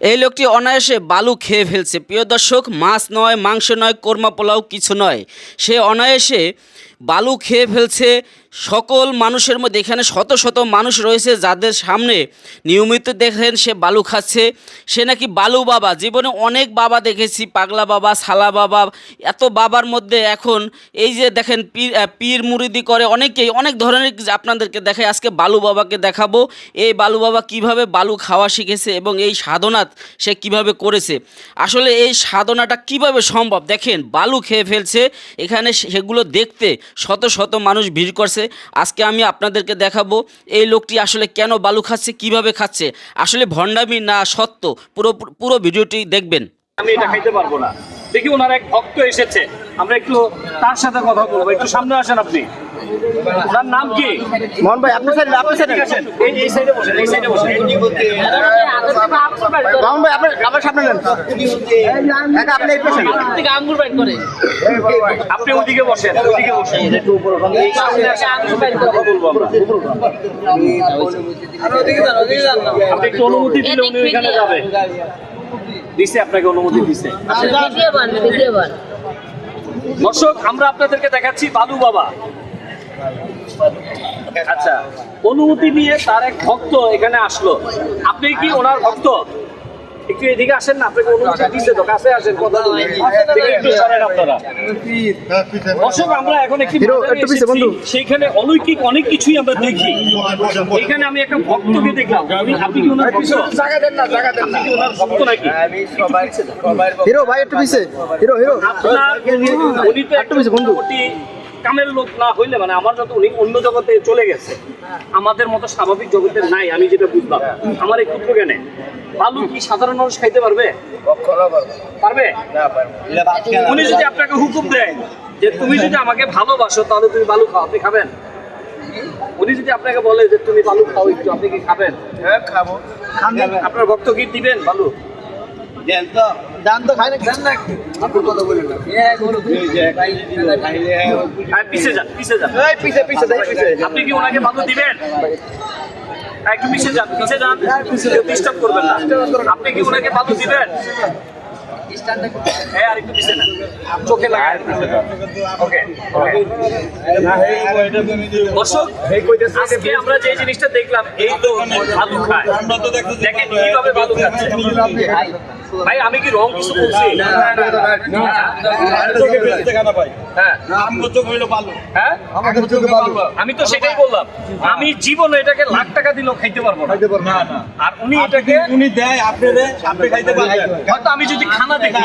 এই লোকটি অনায়াসে বালু খেয়ে ফেলছে। প্রিয় দর্শক, মাছ নয়, মাংস নয়, কর্মা পোলাও কিছু নয়। সে অনায়াসে বালু খেয়ে ফেলছে। সকল মানুষের মধ্যে এখানে শত শত মানুষ রয়েছে যাদের সামনে নিয়মিত দেখেন সে বালু খাচ্ছে। সে নাকি বালু বাবা। জীবনে অনেক বাবা দেখেছি, পাগলা বাবা সালা বাবা। এত বাবার মধ্যে এখন এই যে দেখেন পীর পীর মুরিদি করে অনেকেই, অনেক ধরনের আপনাদেরকে দেখায় আজকে বালু বাবাকে দেখাবো। এই বালু বাবা কীভাবে বালু খাওয়া শিখেছে এবং এই সাধনা সে কীভাবে করেছে। আসলে এই সাধনাটা কীভাবে সম্ভব? দেখেন, বালু খেয়ে ফেলছে। এখানে সেগুলো দেখতে শত শত মানুষ ভিড় করছে। আজকে আমি আপনাদেরকে দেখাবো এই লোকটি আসলে কেন বালু খাচ্ছে, কীভাবে খাচ্ছে। আসলে ভণ্ডামি না সত্য, পুরো পুরো ভিডিওটি দেখবেন। আমি এটা খাইতে পারব না। দেখি ওনার এক ভক্ত এসেছে। আমরা একটু তার সাথে কথা বলব, একটু সামনে আসেন আপনি। ওনার নাম কি? মোহন ভাই আপনি সাইড আপনি সাইড। ঠিক এই এই সাইডে বসেন এই সাইডে বসেন। মোহন ভাই আপনি আমার সামনে নেন। একা আপনি এই পেশেন্ট আপনি ওদিকে বসেন ওদিকে বসেন। এই সামনে আসেন, কথা বলব আমরা। আপনি একটু অনুমতি দিলে উনি ওইখানে যাবে। দিছে আপনাকে অনুমতি দিছে। দর্শক আমরা আপনাদেরকে দেখাচ্ছি বালু বাবা। আচ্ছা অনুমতি নিয়ে তার এক ভক্ত এখানে আসলো আপনি কি ওনার ভক্ত একটু এদিকে আসেন না আপনাকে অনুমতি দিচ্ছে তো কাছে আসেন কথা একটু সরেন আপনারা দর্শক আমরা এখন একটি। সেইখানে অলৌকিক অনেক কিছুই আমরা দেখি এখানে আমি একটা ভক্তকে দেখলাম আপনি কি ওনার ভক্ত জায়গা দেন না জায়গা দেন ওনার ভক্ত নাকি হিরো ভাই একটু পিছে হিরো হিরো আপনার উনি তো একটু পিছে বন্ধু। কামের লোক না হইলে মানে আমার যত উনি অন্য জগতে চলে গেছে আমাদের মতো স্বাভাবিক জগতের নাই আমি যেটা বুঝলাম। আমার এই ক্ষুদ্র জ্ঞানে বালু কি সাধারণ মানুষ খাইতে পারবে? পারবে? উনি যদি আপনাকে হুকুম দেয় যে তুমি যদি আমাকে ভালোবাসো তাহলে তুমি বালু খাও আপনি খাবেন? উনি যদি আপনাকে বলে যে তুমি বালু খাও একটু আপনি কি খাবেন? হ্যাঁ খাব। আপনার ভক্ত কি দিবেন বালু? দান তো খাই না। দান না হ্যাঁ পিছে যান পিছে যান। এই পিছে পিছে দেই পিছে। আপনি কি ওনাকে বালু দিবেন? হ্যাঁ, একটু যান যান। ডিস্টার্ব করবেন না। আপনি কি ওনাকে দিবেন? হ্যাঁ আর একটু চোখে ওকে দর্শক আজকে আমরা যে জিনিসটা দেখলাম এই তো বালু খায়। দেখেন কীভাবে বালু খাচ্ছে। ভাই আমি কি রং কিছু বলছি হ্যাঁ হ্যাঁ আমাদের চোখে ভালো আমি তো সেটাই বললাম আমি জীবনে এটাকে লাখ টাকা দিলেও খাইতে পারব না আর উনি এটাকে উনি দেয় দেয় আপনি খাইতে পারবেন হয়তো আমি যদি খানা দেখি